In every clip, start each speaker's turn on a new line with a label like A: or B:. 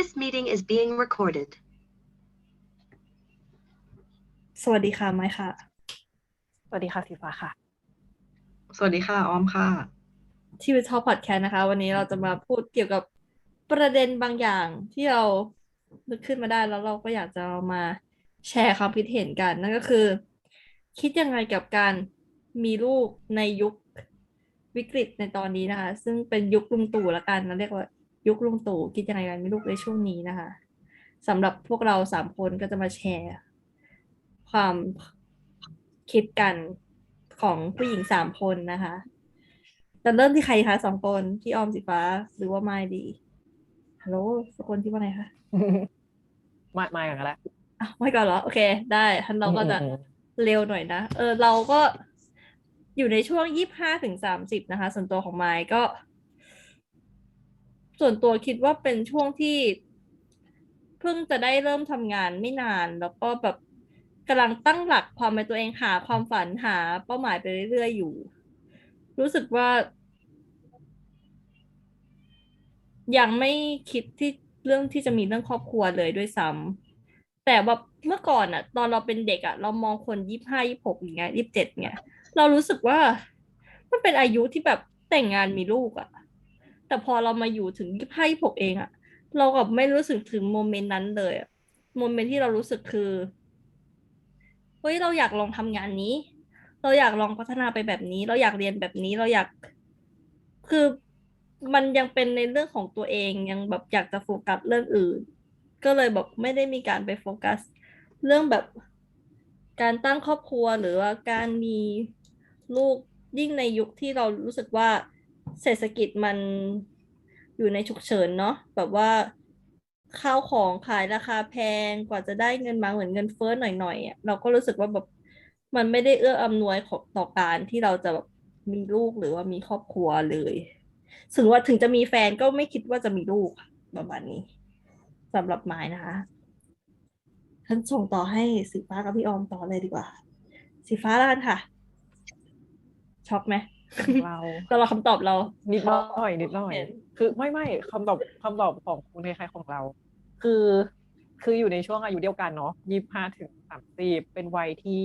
A: This meeting is being recorded.
B: สวัสดีค่ะ ไมค์ค่ะ
C: สวัสดีค่ะสีฟ้าค่ะ
D: สวัสดีค่ะ ออมค่ะ
B: ที่วิทอพอดแคสต์นะคะ วันนี้เราจะมาพูดเกี่ยวกับประเด็นบางอย่างที่เรานึกขึ้นมาได้แล้วเราก็อยากจะเอามาแชร์ความคิดเห็นกัน นั่นก็คือ คิดยังไงกับการมีลูกในยุควิกฤตในตอนนี้นะคะ ซึ่งเป็นยุคลุงตู่ละกันเราเรียกว่า ยุคลุงตู่คิดยังไงกันมีลูกในช่วงนี้นะคะสำหรับพวกเราสามคนก็จะมาแชร์ ความคิดกันของผู้หญิงสามคนนะคะจะเริ่มที่ใครคะสองคนพี่ออมสีฟ้าหรือว่าไม่ดีฮัลโหลสกคนที่ว่าไงคะ
C: มามาอย่างนั้นแหละ
B: อ้าวไม่ก่อนเหรอ โอเค ได้ท่านเราก็จะ
C: อืม
B: เร็วหน่อยนะ เออ เราก็อยู่ในช่วงยี่ห้าถึงสามสิบนะคะ ส่วนตัวของไมค์ก็ ส่วนตัวคิดว่าเป็นช่วงที่เพิ่งจะได้เริ่มทำงานไม่นาน แล้วก็แบบกำลังตั้งหลักความเป็นตัวเองหาความฝันหาเป้าหมายไปเรื่อยๆอยู่ รู้สึกว่า ยังไม่คิดที่เรื่องที่จะมีเรื่องครอบครัวเลยด้วยซ้ำแต่แบบเมื่อก่อนอะตอนเราเป็นเด็กอะเรามองคนยี่ห้ายี่หกอย่างเงี้ยยี่สิบเจ็ดเงี้ยเรารู้สึกว่า มันเป็นอายุที่แบบแต่งงานมีลูกอะ แต่พอเรามาอยู่ถึงยี่ห้ายี่หกเองอะเรากับไม่รู้สึกถึงโมเมนต์นั้นเลยโมเมนต์ที่เรารู้สึกคือเฮ้ยเราอยากลองทำงานนี้ เราอยากลองพัฒนาไปแบบนี้ เราอยากเรียนแบบนี้เราอยากคือมันยังเป็นในเรื่องของตัวเองยังแบบอยากจะโฟกัสเรื่องอื่น ก็เลยแบบไม่ได้มีการไปโฟกัส เรื่องแบบการตั้งครอบครัวหรือว่าการมีลูกยิ่งในยุคที่เรารู้สึกว่า เศรษฐกิจมันอยู่ในฉุกเฉินเนาะแบบว่าข้าวของขายราคาแพงกว่าจะได้เงินมาเหมือนเงินเฟ้อหน่อยๆอะเราก็รู้สึกว่าแบบมันไม่ได้เอื้ออำนวยของต่อการที่เราจะแบบมีลูกหรือว่ามีครอบครัวเลยถึงว่าถึงจะมีแฟนก็ไม่คิดว่าจะมีลูกประมาณนี้สำหรับไม้นะคะฉันส่งต่อให้สีฟ้ากับพี่ออมต่อเลยดีกว่า สีฟ้าแล้วกันค่ะช็อกไหม
C: เรา
B: ตอนเราคำตอบเรา
C: นิดหน่อยนิดหน่อย
B: เห็น
C: คือไม่ไม่คำตอบคำตอบของคุณคล้ายๆของเรา คือ คืออยู่ในช่วงอายุเดียวกันเนาะยี่ห้าถึงสามสิบเป็นวัยที่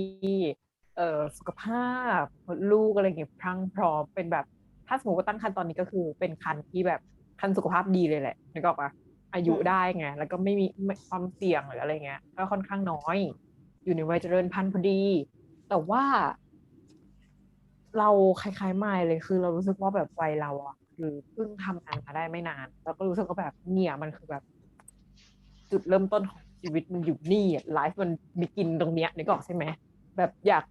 C: เอ่อสุขภาพมดลูกอะไรเงี้ยพรั่งพร้อมเป็นแบบ ถ้าสมมติว่าตั้งครรภ์ตอนนี้ก็คือเป็นคันที่แบบคันสุขภาพดีเลยแหละนึกออกปะอายุได้ไงแล้วก็ไม่มีไม่ความเสี่ยงหรืออะไรเงี้ยก็ค่อนข้างน้อย อยู่ในวัยเจริญพันธุ์พอดี แต่ว่า เราคล้ายๆไม่เลยคือ เรารู้สึกว่าแบบวัยเราอะคือเพิ่งทำงานมาได้ไม่นาน แล้วก็รู้สึกว่าแบบเนี่ยมันคือแบบ จุดเริ่มต้นของชีวิตมันอยู่นี่ไลฟ์มันมีกินตรงเนี้ยนึกออกใช่ไหมแบบอยาก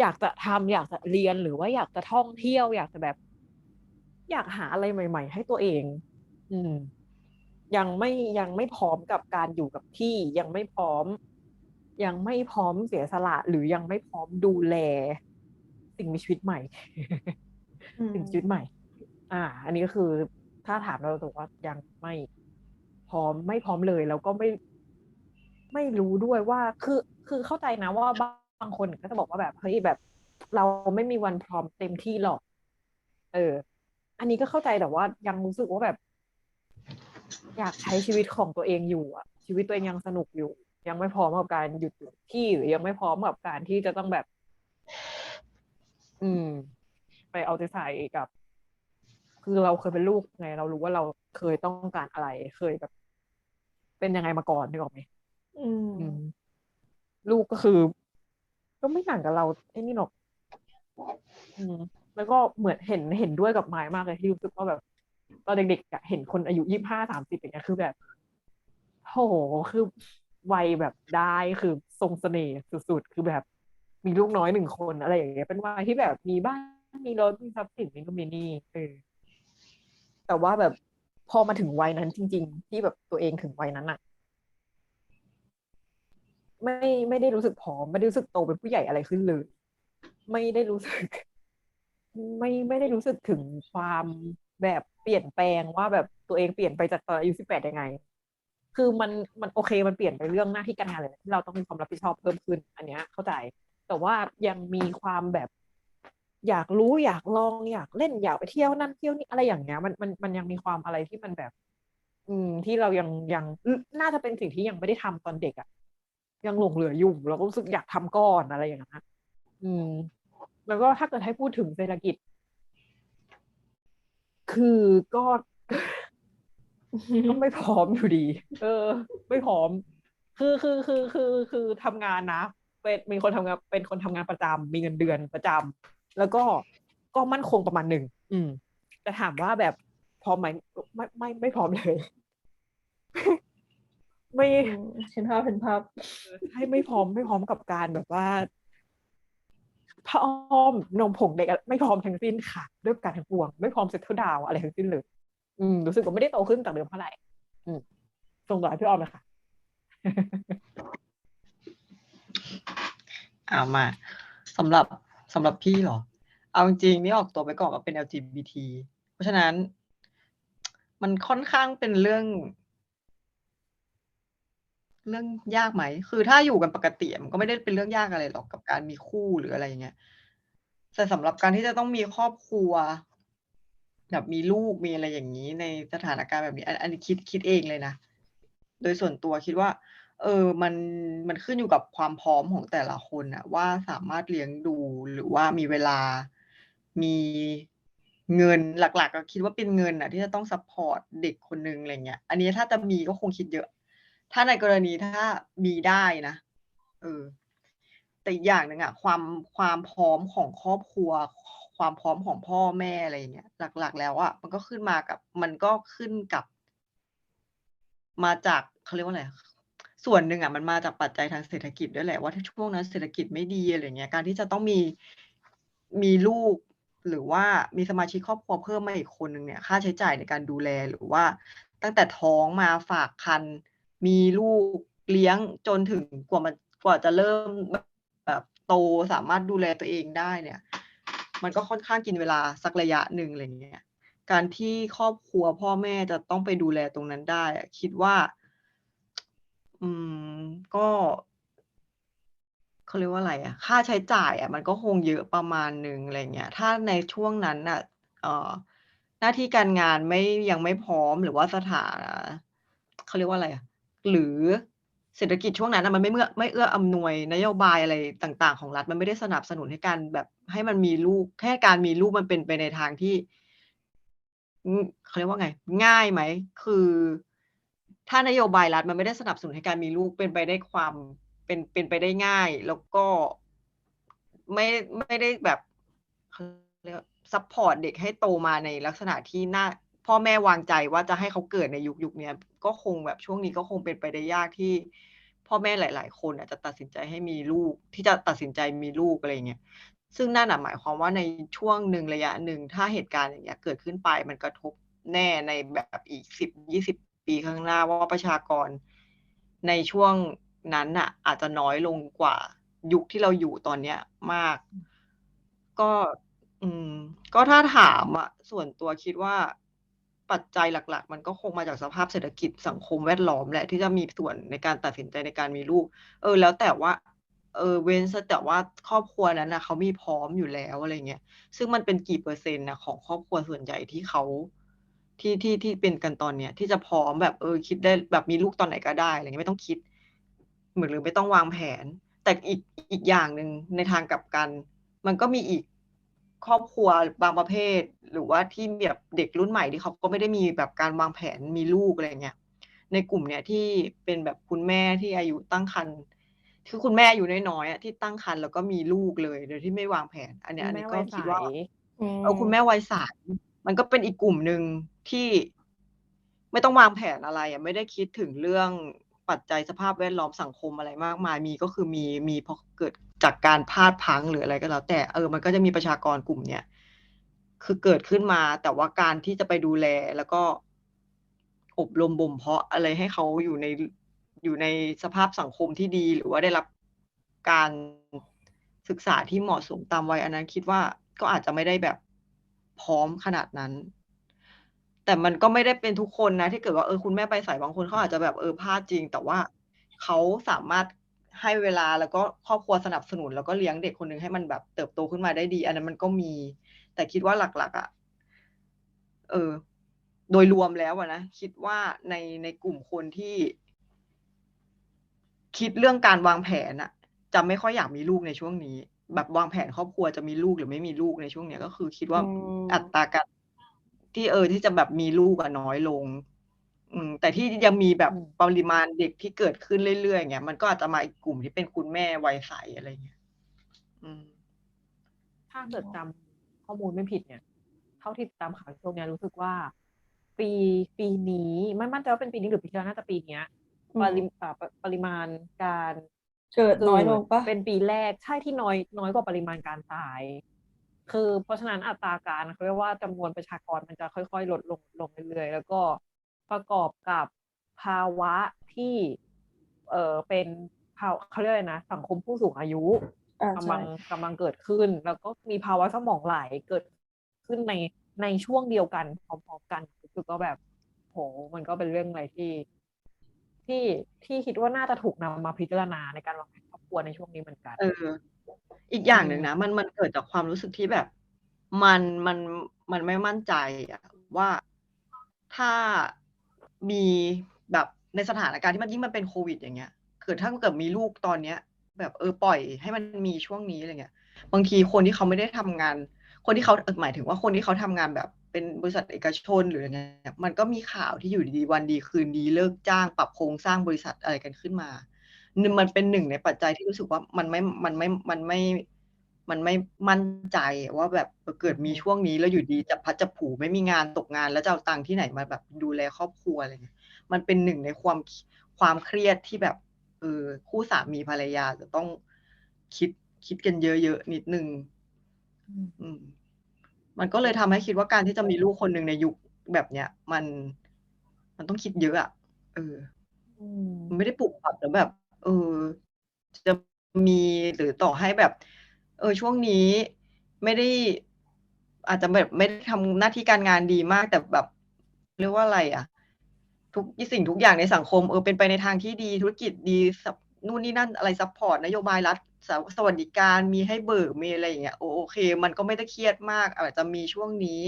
C: อยากจะทำอยากจะเรียนหรือว่าอยากจะท่องเที่ยว อยากจะแบบ อยากหาอะไรใหม่ ๆ ให้ตัวเอง อืม ยังไม่ยังไม่พร้อมกับการอยู่กับที่ยังไม่พร้อม ยังไม่พร้อมเสียสละหรือยังไม่พร้อมดูแล สิ่งมีชีวิตใหม่
B: อืม
C: สิ่งมีชีวิตใหม่ อ่า อันนี้ก็คือถ้าถามเราตรงว่ายังไม่พร้อมไม่พร้อมเลยแล้วก็ไม่ไม่รู้ด้วยว่า คือคือเข้าใจนะว่าบางคนก็จะบอกว่าแบบเฮ้ยแบบ เราไม่มีวันพร้อมเต็มที่หรอก เออ อันนี้ก็เข้าใจแต่ว่ายังรู้สึกว่าแบบ อยากใช้ชีวิตของตัวเองอยู่อะชีวิตตัวเองยังสนุกอยู่ ยังไม่พร้อมกับการหยุดอยู่ที่หรือยังไม่พร้อมกับการที่จะต้องแบบ อืม ไปเอาใจใส่กับ คือเราเคยเป็นลูกไง เรารู้ว่าเราเคยต้องการอะไร เคยแบบ เป็นยังไงมาก่อนนึกออกไหม
B: อืม
C: อืม ลูกก็คือ ก็ไม่ต่างกับเราไอ้นี่หรอก อืม แล้วก็เหมือนเห็นเห็นด้วยกับไม้มากเลยที่รู้สึกว่าแบบตอนเด็กๆอะเห็นคนอายุยี่ห้าสามสิบอย่างเงี้ยคือแบบโหคือวัยแบบได้คือทรงเสน่ห์สุดๆ คือแบบ มีลูกน้อยหนึ่งคนอะไรอย่างเงี้ยเป็นวัยที่แบบมีบ้านมีรถมีทรัพย์สินมีนู่นมีนี่เออแต่ว่าแบบพอมาถึงวัยนั้นจริง ๆ ที่แบบตัวเองถึงวัยนั้นอะไม่ไม่ได้รู้สึกผอมไม่ได้รู้สึกโตเป็นผู้ใหญ่อะไรขึ้นเลย ไม่ได้รู้สึก ไม่ไม่ได้รู้สึกถึงความแบบเปลี่ยนแปลงว่าแบบตัวเองเปลี่ยนไปจากตอนอายุสิบแปดยังไง คือมันมันโอเคมันเปลี่ยนไปเรื่องหน้าที่การงานเลยที่เราต้องมีความรับผิดชอบเพิ่มขึ้น อันเนี้ยเข้าใจ แต่ว่ายังมีความแบบอยากรู้อยากลองอยากเล่นอยากไปเที่ยวนั่นเที่ยวนี่อะไรอย่างเงี้ยมันมันมันยังมีความอะไรที่มันแบบ อืมที่เรายังยังน่าจะเป็นสิ่งที่ยังไม่ได้ทำตอนเด็กอะยังหลงเหลืออยู่เราก็รู้สึกอยากทำก่อนอะไรอย่างนั้นนะอืม แล้วก็ถ้าเกิดให้พูดถึงเศรษฐกิจ คือก็ก็ไม่พร้อมอยู่ดี เออ ไม่พร้อม คือคือคือคือคือทำงานนะ เป็นมีคนทำงานเป็นคนทำงานประจำมีเงินเดือนประจำแล้วก็ก็มั่นคงประมาณหนึ่งอืม แต่ถามว่าแบบพร้อมไหมไม่ไม่ไม่พร้อมเลย ไม่
B: อืมเห็นภาพเห็นภาพ
C: ให้ไม่พร้อมไม่พร้อมกับการแบบว่าพระอ้อมนมผงเด็กอะไม่พร้อมทั้งสิ้นค่ะด้วยประการทั้งปวง ไม่พร้อมเซ็ตเทิลดาวน์อะไรทั้งสิ้นเลย อืมรู้สึกว่าไม่ได้โตขึ้นจากเดิมเท่าไหร่อืมส่งต่อให้พี่อ้อมเลยค่ะ
D: เอามาสำหรับสำหรับพี่เหรอ เอาจริงๆนี่ออกตัวไปก่อนว่าเป็น LGBT เพราะฉะนั้น มันค่อนข้างเป็นเรื่อง เรื่องยากไหม คือถ้าอยู่กันปกติมันก็ไม่ได้เป็นเรื่องยากอะไรหรอกกับการมีคู่หรืออะไรอย่างเงี้ยแต่สำหรับการที่จะต้องมีครอบครัวแบบมีลูกมีอะไรอย่างนี้ในสถานการณ์แบบนี้ อันอันนี้คิดคิดเองเลยนะ โดยส่วนตัวคิดว่า เออมันมันขึ้นอยู่กับความพร้อมของแต่ละคนอะว่าสามารถเลี้ยงดูหรือว่ามีเวลา มีเงินหลัก ๆ ก็คิดว่าเป็นเงินอะที่จะต้องซัพพอร์ตเด็กคนหนึ่งอะไรเงี้ย อันนี้ถ้าจะมีก็คงคิดเยอะ ถ้าในกรณีถ้ามีได้นะเออแต่อีกอย่างหนึ่งอะความความพร้อมของครอบครัว ความพร้อมของพ่อแม่อะไรเงี้ยหลัก ๆ แล้วอะมันก็ขึ้นมากับ มันก็ขึ้นกับ มาจากเขาเรียกว่าอะไร ส่วนหนึ่งอะมันมาจากปัจจัยทางเศรษฐกิจด้วยแหละว่าถ้าช่วงนั้นเศรษฐกิจไม่ดีอะไรเงี้ยการที่จะต้องมีมีลูกหรือว่ามีสมาชิกครอบครัวเพิ่มมาอีกคนหนึ่งเนี่ยค่าใช้จ่ายในการดูแลหรือว่า ตั้งแต่ท้องมาฝากครรภ์มีลูกเลี้ยงจนถึงกว่ามันกว่าจะเริ่มแบบโตสามารถดูแลตัวเองได้เนี่ย มันก็ค่อนข้างกินเวลาสักระยะหนึ่งอะไรเงี้ยการที่ครอบครัวพ่อแม่จะต้องไปดูแลตรงนั้นได้คิดว่า อืม ก็ เขาเรียกว่าอะไรอะ ค่าใช้จ่ายอะมันก็คงเยอะประมาณหนึ่ง อะไรเงี้ย ถ้าในช่วงนั้นน่ะ เอ่อ หน้าที่การงานไม่ ยังไม่พร้อม หรือว่าสถา เขาเรียกว่าอะไรอะ หรือเศรษฐกิจช่วงนั้นน่ะมันไม่เมื่อ ไม่เอื้ออำนวย นโยบายอะไรต่าง ๆ ของรัฐ มันไม่ได้สนับสนุนให้การแบบ ให้มันมีลูกแค่การมีลูกมันเป็นไปในทางที่ อืม เขาเรียกว่าไง ง่ายไหม คือ ถ้านโยบายรัฐมันไม่ได้สนับสนุนให้การมีลูกเป็นไปได้ความเป็นเป็นไปได้ง่าย แล้วก็ไม่ไม่ได้แบบเขาเรียกซัปพอร์ตเด็กให้โตมาในลักษณะที่น่าพ่อแม่วางใจว่าจะให้เขาเกิดในยุคยุคนี้ก็คงแบบช่วงนี้ก็คงเป็นไปได้ยากที่ พ่อแม่หลาย ๆ คนอะจะตัดสินใจให้มีลูกที่จะตัดสินใจมีลูกอะไรเงี้ยซึ่งนั่นหมายความว่าในช่วงหนึ่งระยะหนึ่งถ้าเหตุการณ์อย่างเงี้ยเกิดขึ้นไปมันกระทบแน่ในแบบอีกสิบยี่สิบ ปีข้างหน้าว่าประชากรในช่วงนั้นน่ะ อาจจะน้อยลงกว่ายุคที่เราอยู่ตอนเนี้ยมาก ก็ อืม ก็ถ้าถามอะส่วนตัวคิดว่าปัจจัยหลัก ๆ มันก็คงมาจากสภาพเศรษฐกิจสังคมแวดล้อมแหละที่จะมีส่วนในการตัดสินใจในการมีลูก เออ แล้วแต่ว่า เออเว้นซะแต่ว่าครอบครัวนั้นน่ะเขามีพร้อมอยู่แล้วอะไรเงี้ยซึ่งมันเป็นกี่เปอร์เซ็นต์น่ะของครอบครัวส่วนใหญ่ที่เขา ที่ที่ที่เป็นกันตอนเนี้ยที่จะพร้อมแบบเออคิดได้แบบมีลูกตอนไหนก็ได้อะไรเงี้ยไม่ต้องคิด เหมือนหรือไม่ต้องวางแผน แต่อีกอีกอย่างหนึ่งในทางกลับกัน มันก็มีอีกครอบครัวบางประเภท หรือว่าที่แบบเด็กรุ่นใหม่ที่เขาก็ไม่ได้มีแบบการวางแผนมีลูกอะไรเงี้ยในกลุ่มเนี้ยที่เป็นแบบคุณแม่ที่อายุตั้งครรภ์คือคุณแม่อายุน้อยๆอะที่ตั้งครรภ์แล้วก็มีลูกเลยโดยที่ไม่วางแผน อันเนี้ยอัน
C: แม่
D: นี้
C: วั
D: ก็
C: ย
D: คิด
C: ใส
D: ว่า
B: อืม
D: เออคุณแม่วัยใสมันก็เป็นอีกกลุ่มหนึ่ง ที่ไม่ต้องวางแผนอะไรอะไม่ได้คิดถึงเรื่องปัจจัยสภาพแวดล้อมสังคมอะไรมากมายมีก็คือมีมีเพราะเกิดจากการพลาดพังหรืออะไรก็แล้ว แต่เออมันก็จะมีประชากรกลุ่มเนี้ยคือเกิดขึ้นมา แต่ว่าการที่จะไปดูแลแล้วก็อบรมบ่มเพาะอะไรให้เขาอยู่ในอยู่ในสภาพสังคมที่ดี หรือว่าได้รับการศึกษาที่เหมาะสมตามวัยอันนั้นคิดว่าก็อาจจะไม่ได้แบบพร้อมขนาดนั้น แต่มันก็ไม่ได้เป็นทุกคนนะ ที่เกิดว่าเออคุณแม่ไปสายบางคนเขาอาจจะแบบเออพลาดจริง แต่ว่าเขาสามารถให้เวลาแล้วก็ครอบครัวสนับสนุน แล้วก็เลี้ยงเด็กคนหนึ่งให้มันแบบเติบโตขึ้นมาได้ดี อันนั้นมันก็มี แต่คิดว่าหลักๆอะเออ โดยรวมแล้วอะนะคิดว่าในในกลุ่มคนที่ คิดเรื่องการวางแผนอะจะไม่ค่อยอยากมีลูกในช่วงนี้ แบบวางแผนครอบครัวจะมีลูกหรือไม่มีลูกในช่วงเนี้ยก็คือ คิดว่า
B: อืม
D: อัตราการ ที่เออที่จะแบบมีลูกอะน้อยลง อืมแต่ที่ยังมีแบบ
C: อืม
D: ปริมาณเด็กที่เกิดขึ้นเรื่อยๆเงี้ยมันก็อาจจะมาอีกกลุ่มที่เป็นคุณแม่วัยใสอะไรเงี้ยอืม
C: ถ้าเกิดจำข้อมูลไม่ผิดเนี่ย เท่าที่ตามข่าวช่วงเนี้ยรู้สึกว่า ปีปีนี้ไม่มั่นใจว่าเป็นปีนี้หรือปีที่แล้วน่าจะปีเนี้ย
B: อืม
C: ปริมอ่าปปริมาณการ
B: เกิดน้อยลงปะ
C: เป็นปีแรกใช่ที่น้อยน้อยกว่าปริมาณการตาย คือเพราะฉะนั้นอัตราการเขาเรียกว่าจำนวนประชากรมันจะค่อยๆ ลดลงลงเรื่อยๆ แล้วก็ประกอบกับภาวะที่ เออเป็นภาวเขาเรียกอะไรนะ สังคมผู้สูงอายุ
B: อ่ากำใช่
C: ลังกำลังเกิดขึ้น แล้วก็มีภาวะสมองไหลเกิดขึ้นในในช่วงเดียวกันพร้อมๆกันคือก็แบบโหมันก็เป็นเรื่องอะไรที่ ที่ที่คิดว่าน่าจะถูกนำมาพิจารณาในการวางแผนครอบครัวในช่วงนี้เหมือนกัน
D: เออ อีกอย่าง
C: อืม
D: หนึ่งนะมันมันเกิดจากความรู้สึกที่แบบ มันมันมันไม่มั่นใจอะว่าถ้ามีแบบในสถานการณ์ที่มันยิ่งมันเป็นโควิด อย่างเงี้ยเกิดถ้าเกิดมีลูกตอนเนี้ย แบบเออปล่อยให้มันมีช่วงนี้อะไรเงี้ย บางทีคนที่เขาไม่ได้ทำงาน คนที่เขาเออหมายถึงว่าคนที่เขาทำงานแบบเป็นบริษัทเอกชนหรืออะไรเงี้ยมันก็มีข่าวที่อยู่ดีๆวันดีคืนดีเลิกจ้างปรับโครงสร้างบริษัทอะไรกันขึ้นมานี่ มันเป็นหนึ่งในปัจจัยที่รู้สึกว่ามันไม่มันไม่มันไม่มันไม่มั่นใจว่าแบบเออเกิดมีช่วงนี้แล้วอยู่ดีจะพัดจะผูไม่มีงานตกงานแล้วจะเอาตังค์ที่ไหนมาแบบดูแลครอบครัวอะไรเงี้ยมันเป็นหนึ่งในความความเครียดที่แบบเออคู่สามีภรรยาจะต้องคิดคิดกันเยอะๆนิดนึงอืมมันก็เลยทำให้คิดว่าการที่จะมีลูกคนหนึ่งในยุคแบบเนี้ย มันมันต้องคิดเยอะอะเออ
C: อืม
D: มันไม่ได้ปลูกฝังแล้วแบบ เออ จะมีหรือต่อให้แบบ เออ ช่วงนี้ไม่ได้ อาจจะแบบไม่ได้ทำหน้าที่การงานดีมากแต่แบบเรียกว่าอะไรอะทุกสิ่งทุกอย่างในสังคมเออเป็นไปในทางที่ดีธุรกิจดีนู่นนี่นั่นอะไรซัพพอร์ตนโยบายรัฐสวสวัสดิการมีให้เบิกมีอะไรอย่างเงี้ยโอโอเค มันก็ไม่ได้เครียดมาก อาจจะมีช่วงนี้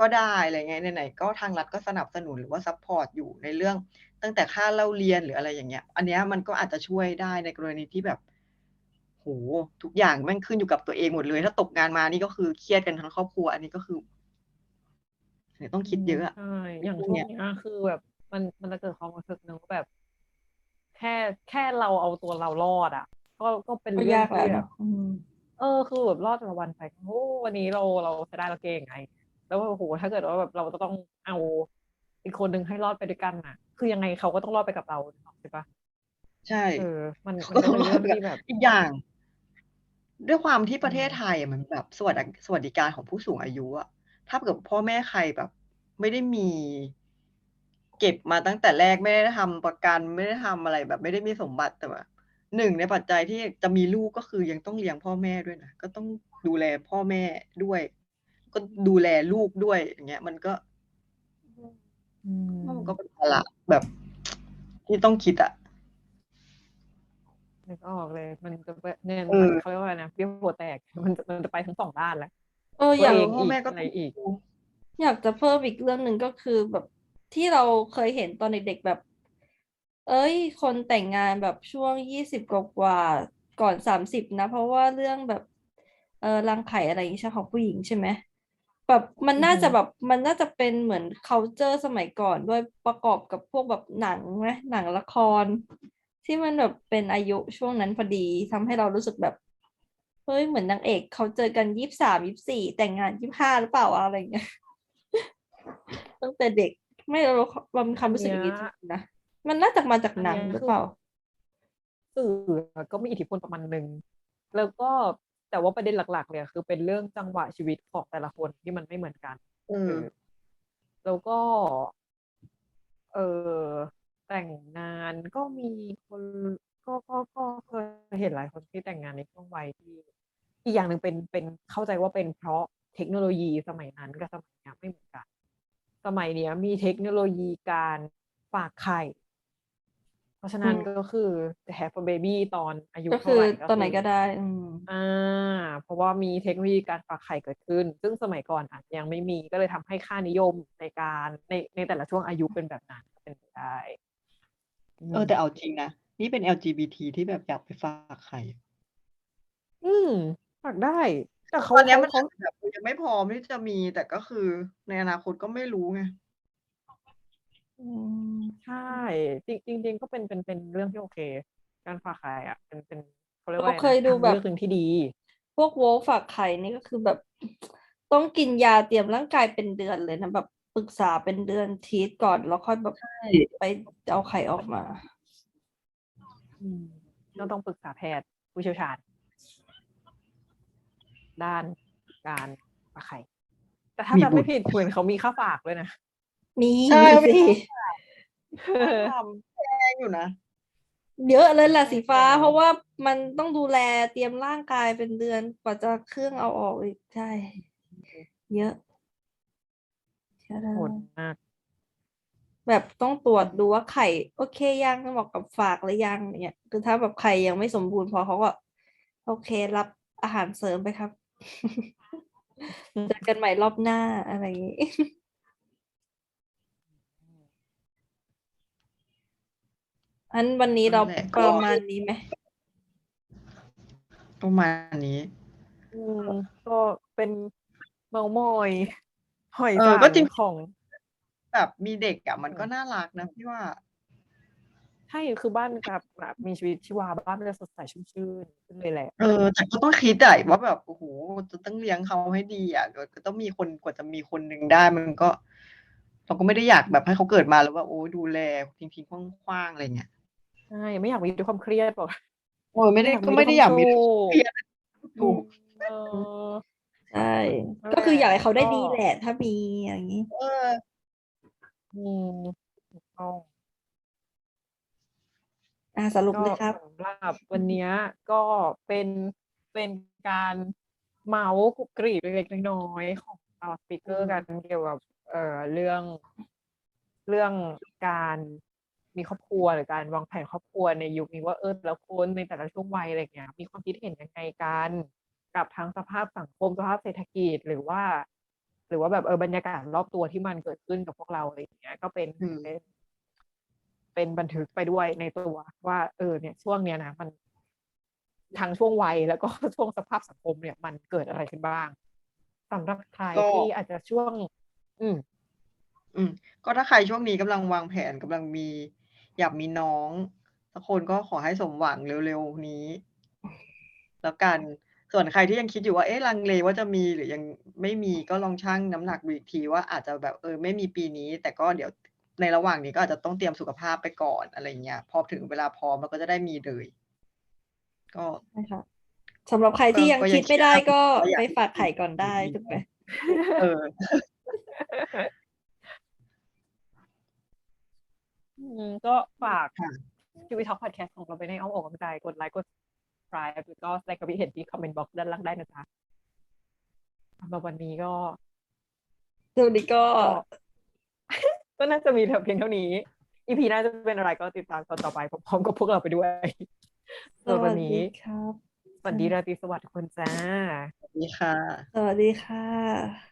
D: ก็ได้อะไรเงี้ยไหนๆก็ทางรัฐก็สนับสนุนหรือว่าซัพพอร์ตอยู่ในเรื่อง ตั้งแต่ค่าเล่าเรียนหรืออะไรอย่างเงี้ย อันเนี้ยมันก็อาจจะช่วยได้ในกรณีที่แบบโหทุกอย่างแม่งขึ้นอยู่กับตัวเองหมดเลย ถ้าตกงานมานี่ก็คือเครียดกันทั้งครอบครัว อันนี้ก็คือเนี่ยต้องคิดเยอะอะ
C: ใช่อย่าง
D: พว
C: ช่
D: ก
C: วง
D: เนี้ย
C: เนี้ยคือแบบมันมันจะเกิดความรู้สึกนึงว่าแบบ แค่แค่เราเอาตัวเรารอดอะ ก็ก็เป็น
B: ก็
C: เรื่อง
B: ยากแล้ว
C: ที่แบ
B: เนาะ
C: บ
B: อืม
C: เออคือแบบรอดแต่ละวันไปโอ้วันนี้เราเราจะได้เราเก่งไง แล้วโอ้โหถ้าเกิดว่าแบบเราจะต้องเอาอีกคนหนึ่งให้รอดไปด้วยกันน่ะ คือยังไงเขาก็ต้องรอดไปกับเราใช่ปะ
D: ใช่
C: เออมันมัน
D: ก็
C: ก็
D: ต้อง
C: เป็น
D: รอ
C: เรื่
D: ด
C: อง
D: ไปกับ
C: ที่แบบ
D: อีกอย่าง ด้วยความที่ประเทศ
C: อืม
D: ไทยอะมันแบบสวัสดิสวัสดิการของผู้สูงอายุอะถ้าเกิดพ่อแม่ใครแบบ ไม่ได้มี เก็บมาตั้งแต่แรกไม่ได้ทำประกันไม่ได้ทำอะไรแบบ ไม่ได้มีสมบัติแต่ว่าหนึ่งในปัจจัยที่จะมีลูกก็คือยังต้องเลี้ยงพ่อแม่ด้วยนะก็ต้องดูแลพ่อแม่ด้วย ก็ดูแลลูกด้วยอย่างเงี้ย มันก็
C: อืม
D: มันก็เป็นภาระแบบ ที่ต้องคิดอะ
C: นึกออกเลย มันจะเป็นเนี่ย
D: เอ
C: มัน
D: อ
C: เขาเรียกว่าอะไรนะเบี้ยหัวแตก มันจะมันจะไปทั้งสองด้านแหละ
B: เออ
C: ตั
B: อ
C: วยา
B: ก
C: เอง
D: พ่อ
C: อีก
D: แม่ก็
C: อะไร
D: ต้อง
C: อีก
D: ดู
B: อยากจะเพิ่มอีกเรื่องหนึ่งก็คือแบบที่เราเคยเห็นตอนเด็กๆแบบ เอ้ย คนแต่งงานแบบช่วงยี่สิบกว่าๆก่อนสามสิบนะ เพราะว่าเรื่องแบบ เออรังไข่อะไรอย่างนี้ใช่ของผู้หญิงใช่ไหม แบบมันน่าจะ
C: อือฮึ
B: แบบมันน่าจะเป็นเหมือน culture สมัยก่อนด้วยประกอบกับพวกแบบหนังไหมหนังละคร ที่มันแบบเป็นอายุช่วงนั้นพอดีทำให้เรารู้สึกแบบเฮ้ยเหมือนนางเอกเขาเจอกันยี่สิบสามยี่สิบสี่แต่งงานยี่สิบห้าหรือเปล่าวะอะไรอย่างเงี้ยตั้งแต่เด็กไม่รู้เรามีความรู้สึกอย่างนี้จริงๆนะมันน่าจะมาจากหนังหรือเปล่า
C: สื่อก็มีอิทธิพลประมาณหนึ่งแล้วก็ แต่ว่าประเด็นหลักๆเนี่ยคือเป็นเรื่องจังหวะชีวิตของแต่ละคนที่มันไม่เหมือนกัน
D: เออ
C: แล้วก็ เออแต่งงานก็มีคนก็ก็ก็เคยเห็นหลายคนที่แต่งงานในช่วงวัยที่อีกอย่างหนึ่งเป็นเป็นเข้าใจว่าเป็นเพราะเทคโนโลยีสมัยนั้นกับสมัยเนี้ยไม่เหมือนกัน สมัยเนี้ยมีเทคโนโลยีการฝากไข่ เพราะฉะนั้น
B: อืม
C: ก็คือจะ have a baby ตอนอายุ
B: ก็
C: เท่า
B: คือ
C: ไหร่
B: ตอนไหนก็ได้อืม
C: อ่าเพราะว่ามีเทคโนโลยีการฝากไข่เกิดขึ้น ซึ่งสมัยก่อนอาจจะยังไม่มีก็เลยทำให้ค่านิยมในการในในแต่ละช่วงอายุเป็นแบบนั้นก็เป็นไปได้
D: เออแต่เอาจริงนะ นี่เป็น LGBT ที่แบบอยากไปฝากไข่
C: อืมฝากได้ แต่เขา
D: ตอนเนี้ยมัน
C: เขา
D: อาจจะแบบยังไม่พร้อมที่จะมีแต่ก็คือในอนาคตก็ไม่รู้ไง
B: อืม
C: ใช่ จริงจริงจริงก็เป็นเป็นเป็นเรื่องที่โอเค การฝากไข่อะเป็นเป็นเขาเรียกว่า
B: เรา
C: อะไร
B: เคย
C: นะ
B: ดู
C: ทาง
B: แบบ
C: เลือกหนึ่งที่ดี
B: พวกโวลฝากไข่นี่ก็คือแบบ ต้องกินยาเตรียมร่างกายเป็นเดือนเลยนะแบบปรึกษาเป็นเดือนทีตก่อนแล้วค่อยแบบไปเอาไข่ออกมา
C: อืมก็ต้องปรึกษาแพทย์ผู้เชี่ยวชาญ ด้านการฝากไข่ แต่ถ้า
D: มี
C: จำไม่
D: บุตร
C: ผิดเหมือนเขามีค่าฝากด้วยนะ
B: มี
D: ใช่
B: มี
D: ไม่
B: สิ
D: ทำแพงอยู่นะ
B: เยอะเลยแหละสีฟ้า
D: แพง
B: เพราะว่ามันต้องดูแลเตรียมร่างกายเป็นเดือนกว่าจะเครื่องเอาออกอีกใช่ เยอะใช่
C: โหดมาก
B: แบบต้องตรวจดูว่าไข่โอเคยังเหมาะกับฝากหรือยังเนี่ยคือถ้าแบบไข่ยังไม่สมบูรณ์พอเขาก็โอเครับอาหารเสริมไปครับ เจอกันใหม่รอบหน้าอะไรอย่างงี้ อันวันนี้เรา
D: นั่นแหละ
B: ป
D: ก็
B: ระมาณนี้ไหม
D: ประมาณนี้
C: อืมก็เป็นเมามอยหอย
D: เออ
C: สัง
D: ก็จริง
C: ของ
D: แบบมีเด็กอะมันก็
C: อืม
D: น่ารักนะพี่ว่า
C: ใช่คือบ้านกับแบบมีชีวิตชีวาบ้านมันจะสดใสชุ่มชื่นขึ้นเลยแหละ
D: เออแต่ก็ต้องคิดอะว่าแบบโอ้โหจะต้องเลี้ยงเขาให้ดีอะก็ก็ต้องมีคนกว่าจะมีคนหนึ่งได้มันก็ เราก็ไม่ได้อยากแบบให้เขาเกิดมาแล้วว่าโอ้ยดูแลทิ้งๆคว้างๆอะไรเงี้ย
C: ใช่ ไม่อยากมีด้วยความเครียดบอก
D: โอ้ยไม่ได้
C: อยากมี
D: ก็ไม่ได้อยากมี
C: ด้วยความสุข
D: เครียดถูก
C: เออ
B: ใช่
C: นั่น
B: ก็คือ
C: แหละ
B: อยากให้เขาได้
C: ก็
B: ดีแหละ ถ้ามีอย่างนี้
D: เออ
C: อืมถูกต้อง
B: อ่าสรุป
C: ก็
B: เลยครับ
C: สำหรับวันเนี้ยก็เป็นเป็นการเมาส์กรุบกรีบเล็กๆน้อยๆของเราสปีกเกอร์กันเกี่ยวกับเอ่อเรื่องเรื่องการ มีครอบครัวหรือการวางแผนครอบครัวในยุคนี้ว่าเออแต่ละคนในแต่ละช่วงวัยอะไรเงี้ยมีความคิดเห็นยังไงกันกับทั้งสภาพสังคมสภาพเศรษฐกิจหรือว่า หรือว่าแบบเออบรรยากาศรอบตัวที่มันเกิดขึ้นกับพวกเราอะไรอย่างเงี้ย ก็เป็น
D: อืม
C: เป็นเป็นบันทึกไปด้วยในตัวว่า เออ เนี่ย ช่วงเนี้ยนะมันทั้งช่วงวัยแล้วก็ช่วงสภาพสังคมเนี่ย มันเกิดอะไรขึ้นบ้างสำหรับใคร
D: ก็
C: ที่อาจจะช่วง อืม
D: อืมก็ถ้าใครช่วงนี้กำลังวางแผนกำลังมี อยากมีน้องสักคนก็ขอให้สมหวังเร็วๆนี้ แล้วกันส่วนใครที่ยังคิดอยู่ว่าเอ๊ะลังเลว่าจะมีหรือยังไม่มีก็ลองชั่งน้ำหนักดูอีกทีว่าอาจจะแบบเออไม่มีปีนี้ แต่ก็เดี๋ยวในระหว่างนี้ก็อาจจะต้องเตรียมสุขภาพไปก่อนอะไรเงี้ยพอถึงเวลาพร้อมเราก็จะได้มีเลยก็
B: ใช่ค่ะสำหรับใครที่
D: ก็
B: ยัง
D: ก็ยัง
B: คิดไม่ได้
D: คิดว่า
B: ก็
D: ก็อยาก
B: ไปฝากไข่ก่อนได้
D: มี
B: ถูกไหม
D: เออ
C: อืมก็ฝาก
D: ค่ะ
C: ชีวิตท็อกพอดแคสต์ของเราไปในอ้อมอกอ้อมใจกดไลค์กด subscribe แล้วก็แสดงความคิดเห็นที่คอมเมนต์บ็อกซ์ด้านล่างได้นะจ๊ะสำหรับวันนี้ก็
B: สวัสดีก็
C: ก็น่าจะมีเพียงเท่านี้ อีพีน่าจะเป็นอะไรก็ติดตามตอนต่อไปพร้อมๆกับพวกเราไปด้วย
B: ส
C: ส่วน
B: วั
C: วัน
B: ส
C: นี้
B: ดีครับ
C: สวัสดีราตรีสวัสดิ์ทุกคนจ้า
D: สวัสดีค่ะ
B: สวัสดีค่ะ